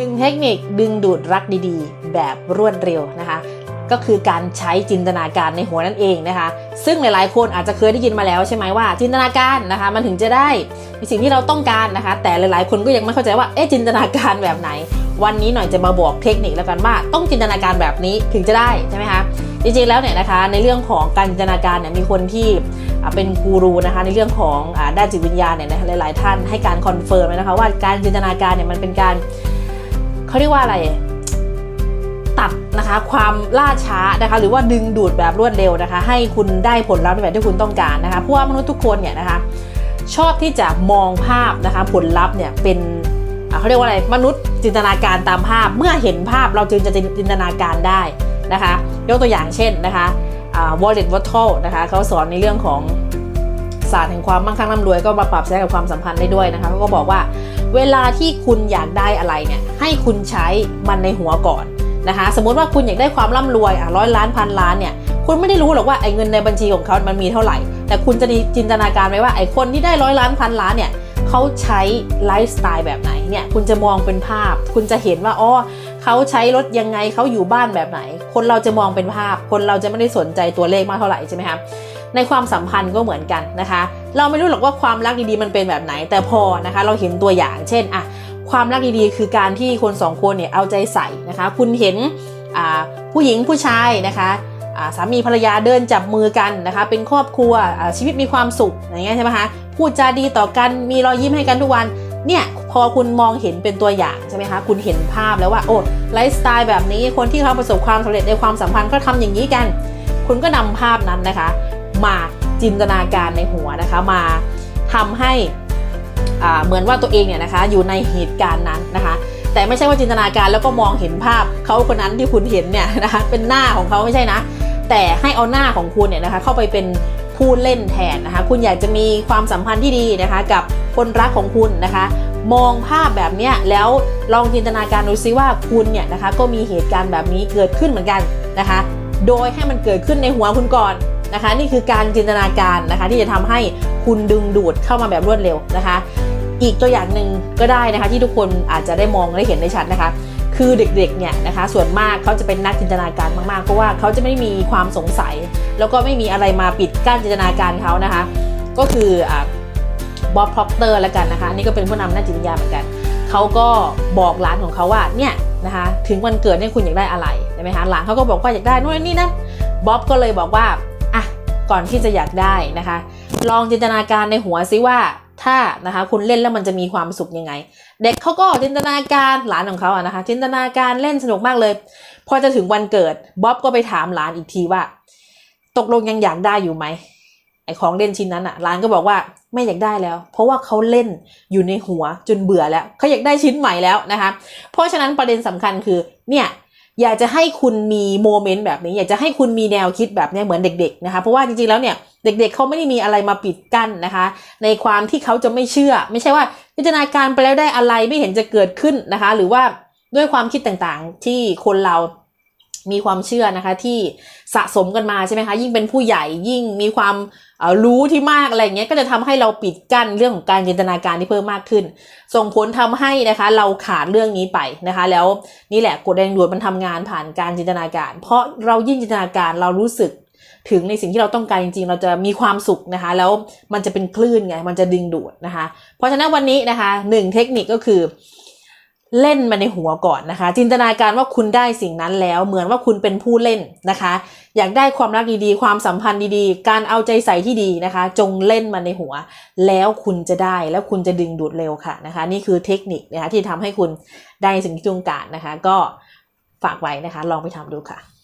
หนึ่งเทคนิคดึงดูดรักดีๆ แบบรวดเร็วนะคะ ก็คือการใช้จินตนาการในหัวนั่นเองนะคะ ซึ่งหลายๆคนอาจจะเคยได้ยินมาแล้วใช่ไหมว่า จินตนาการนะคะ มันถึงจะได้สิ่งที่เราต้องการนะคะ แต่หลายๆ คนก็ยังไม่เข้าใจว่าเอ๊ะจินตนาการแบบไหน วันนี้หน่อยจะมาบอกเทคนิคแล้วกันว่า ต้องจินตนาการแบบนี้ถึงจะได้ใช่ไหมคะจริงๆแล้วเนี่ยนะคะในเรื่องของการจินตนาการเนี่ยมีคนที่เป็นกูรูนะคะในเรื่องของด้านจิตวิญญาณเนี่ยนะหลาย ๆ ท่านให้การคอนเฟิร์มนะคะว่าการจินตนาการเนี่ยมันเป็นการ เขาเรียกว่าอะไร ตัดนะคะ ความล่าช้านะคะ หรือว่าดึงดูดแบบรวดเร็วนะคะ ให้คุณได้ผลลัพธ์ในแบบที่คุณต้องการนะคะเพราะว่ามนุษย์ทุกคนเนี่ยนะคะ ชอบที่จะมองภาพนะคะ ผลลัพธ์เนี่ยเป็นเขาเรียกว่าอะไรมนุษย์จินตนาการตามภาพเมื่อเห็นภาพเราจึงจะจินตนาการได้นะคะ ยกตัวอย่างเช่นนะคะวอลเลตวอตเทลนะคะเขาสอนในเรื่องของ ศาสตร์แห่งความมั่งคั่งร่ำรวยก็มาปรับใช้กับความสัมพันธ์ได้ด้วยนะคะเขาก็บอกว่า เวลาที่คุณอยากได้อะไรเนี่ยให้คุณใช้มันในหัวก่อนนะคะ สมมติว่าคุณอยากได้ความร่ำรวยอะร้อยล้านพันล้านเนี่ยคุณไม่ได้รู้หรอกว่าไอ้เงินในบัญชีของเขามันมีเท่าไหร่ แต่คุณจะจินตนาการไว้ว่าไอ้คนที่ได้ร้อยล้านพันล้านเนี่ย เขาใช้ไลฟ์สไตล์แบบไหนเนี่ยคุณจะมองเป็นภาพ คุณจะเห็นว่าอ๋อเขาใช้รถยังไงเขาอยู่บ้านแบบไหน คนเราจะมองเป็นภาพ คนเราจะไม่ได้สนใจตัวเลขมากเท่าไหร่ใช่ไหมครับในความสัมพันธ์ก็เหมือนกันนะคะ เราไม่รู้หรอกว่าความรักดีๆมันเป็นแบบไหน แต่พอนะคะ เราเห็นตัวอย่าง เช่นอะความรักดีๆ คือการที่คนสองคนเนี่ยเอาใจใส่นะคะ คุณเห็นผู้หญิงผู้ชายนะคะ สามีภรรยาเดินจับมือกันนะคะ เป็นครอบครัวชีวิตมีความสุขอย่างเงี้ยใช่ไหมคะพูดจาดีต่อกันมีรอยยิ้มให้กันทุกวันเนี่ยพอคุณมองเห็นเป็นตัวอย่างใช่ไหมคะคุณเห็นภาพแล้วว่าโอ้ไลฟ์สไตล์แบบนี้คนที่เขาประสบความสำเร็จในความสัมพันธ์ก็ทำอย่างนี้กัน คุณก็นำภาพนั้นนะคะ มาจินตนาการในหัวนะคะมาทำให้เหมือนว่าตัวเองเนี่ยนะคะอยู่ในเหตุการณ์นั้นนะคะ แต่ไม่ใช่ว่าจินตนาการแล้วก็มองเห็นภาพเขาคนนั้นที่คุณเห็นเนี่ยนะคะเป็นหน้าของเขาไม่ใช่นะ แต่ให้เอาหน้าของคุณเนี่ยนะคะเข้าไปเป็นผู้เล่นแทนนะคะ คุณอยากจะมีความสัมพันธ์ที่ดีนะคะ กับคนรักของคุณนะคะ มองภาพแบบนี้แล้วลองจินตนาการดูซิว่าคุณเนี่ยนะคะก็มีเหตุการณ์แบบนี้เกิดขึ้นเหมือนกันนะคะ โดยให้มันเกิดขึ้นในหัวคุณก่อนนะคะ นี่คือการจินตนาการนะคะ ที่จะทำให้คุณดึงดูดเข้ามาแบบรวดเร็วนะคะ อีกตัวอย่างหนึ่งก็ได้นะคะที่ทุกคนอาจจะได้มองได้เห็นได้ชัดนะคะ คือเด็กๆเนี่ยนะคะส่วนมากเขาจะเป็นนักจินตนาการมากๆ เพราะว่าเขาจะไม่มีความสงสัย แล้วก็ไม่มีอะไรมาปิดกั้นจินตนาการเขานะคะ ก็คือบ๊อบพ r อกเตอร์แล้วกันนะคะอันนี่ก็เป็นผู้นำนักจิตวิทยาเหมือนกันเขาก็บอกหลานของเขาว่าเนี่ยนะคะถึงวันเกิดเนี่ยคุณอยากได้อะไรใช่ไหมคะหลานเขาก็บอกว่าอยากได้นู่นนี่นั่นบ๊อบก็เลยบอกว่าอะก่อนที่จะอยากได้นะคะ ลองจินตนาการในหัวซิว่า ถ้านะคะคุณเล่นแล้วมันจะมีความสุขยังไง เด็กเขาก็จินตนาการหลานของเขาอะนะคะจินตนาการเล่นสนุกมากเลย พอจะถึงวันเกิดบ๊อบก็ไปถามหลานอีกทีว่า ตกลงยังอยากได้อยู่ไหมไอของเล่นชิ้นนั้นอะหลานก็บอกว่าไม่อยากได้แล้ว เพราะว่าเขาเล่นอยู่ในหัวจนเบื่อแล้วเขาอยากได้ชิ้นใหม่แล้วนะคะ เพราะฉะนั้นประเด็นสำคัญคือเนี่ย อยากจะให้คุณมีโมเมนต์แบบนี้ อยากจะให้คุณมีแนวคิดแบบนี้เหมือนเด็กๆนะคะเพราะว่าจริงๆแล้วเนี่ยเด็กๆเขาไม่ได้มีอะไรมาปิดกั้นนะคะ ในความที่เขาจะไม่เชื่อ ไม่ใช่ว่าจินตนาการไปแล้วได้อะไรไม่เห็นจะเกิดขึ้นนะคะ หรือว่าด้วยความคิดต่างๆที่คนเรา มีความเชื่อนะคะที่สะสมกันมาใช่ไหมคะยิ่งเป็นผู้ใหญ่ยิ่งมีความรู้ที่มากอะไรเงี้ยก็จะทำให้เราปิดกั้นเรื่องของการจินตนาการที่เพิ่มมากขึ้น ส่งผลทำให้นะคะ เราขาดเรื่องนี้ไปนะคะ แล้วนี่แหละกดแรงดูดมันทำงานผ่านการจินตนาการ เพราะเรายิ่งจินตนาการเรารู้สึกถึงในสิ่งที่เราต้องการจริงๆ เราจะมีความสุขนะคะ แล้วมันจะเป็นคลื่นไงมันจะดึงดูดนะคะ เพราะฉะนั้นวันนี้นะคะหนึ่งเทคนิคก็คือ เล่นมาในหัวก่อนนะคะ จินตนาการว่าคุณได้สิ่งนั้นแล้วเหมือนว่าคุณเป็นผู้เล่นนะคะ อยากได้ความรักดีๆ ความสัมพันธ์ดีๆ การเอาใจใส่ที่ดีนะคะ จงเล่นมาในหัว แล้วคุณจะได้แล้วคุณจะดึงดูดเร็วค่ะนะคะ นี่คือเทคนิคนะคะที่ทำให้คุณได้สิ่งที่ต้องการนะคะ ก็ฝากไว้นะคะ ลองไปทำดูค่ะ